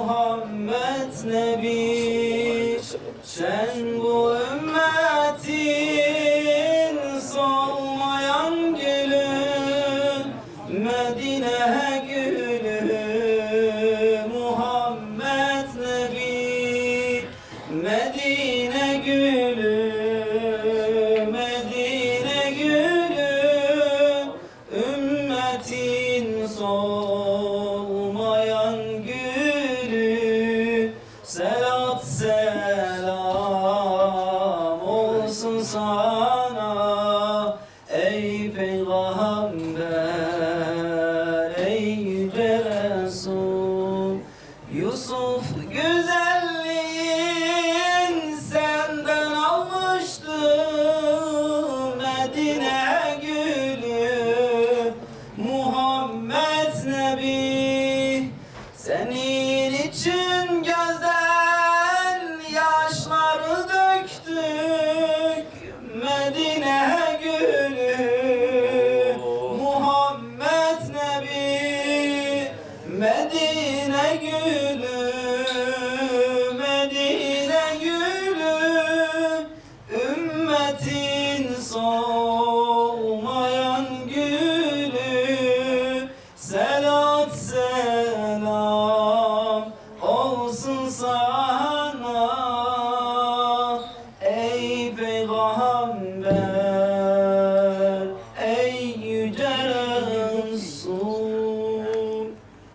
Muhammed Nebi Sen bu ümmetin solmayan gülü Medine'ye gülü Muhammed Nebi Medine gülü Medine gülü Ümmetin sol Selam olsun sana. Ey peygamber, ey yüce Resul. Yusuf güzelliğin senden almıştım. Medine gülü Muhammed Nebi. Nebi Medine.